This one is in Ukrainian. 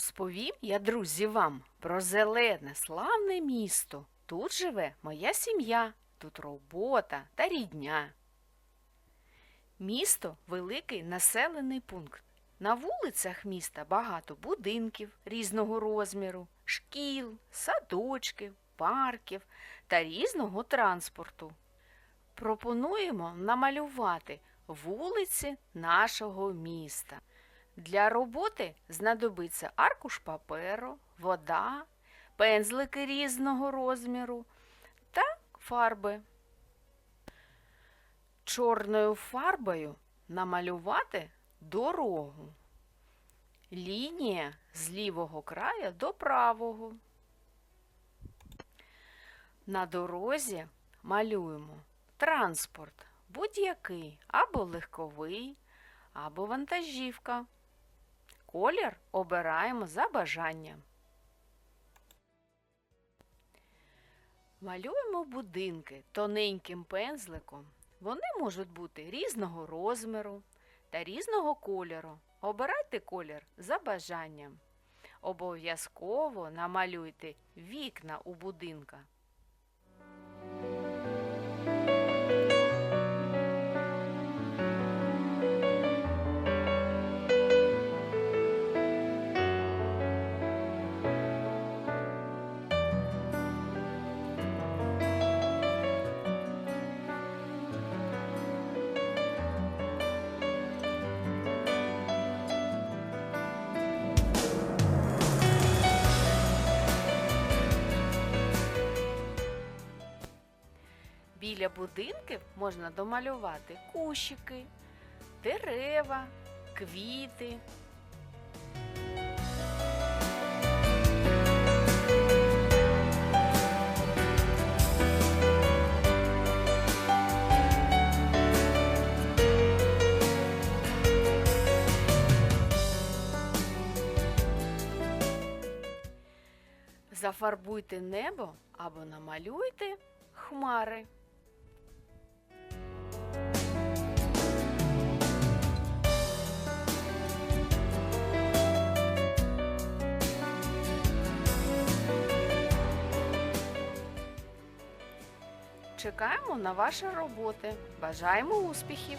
Розповім я, друзі, вам про зелене, славне місто. Тут живе моя сім'я, тут робота та рідня. Місто великий населений пункт. На вулицях міста багато будинків різного розміру, шкіл, садочків, парків та різного транспорту. Пропонуємо намалювати вулиці нашого міста. Для роботи знадобиться аркуш паперу, вода, пензлики різного розміру та фарби. Чорною фарбою намалювати дорогу. Лінія з лівого краю до правого. На дорозі малюємо транспорт будь-який або легковий, або вантажівка. Колір обираємо за бажанням. Малюємо будинки тоненьким пензликом. Вони можуть бути різного розміру та різного кольору. Обирайте колір за бажанням. Обов'язково намалюйте вікна у будинка. Біля будинків можна домалювати кущики, дерева, квіти. Зафарбуйте небо або намалюйте хмари. Чекаємо на ваші роботи. Бажаємо успіхів!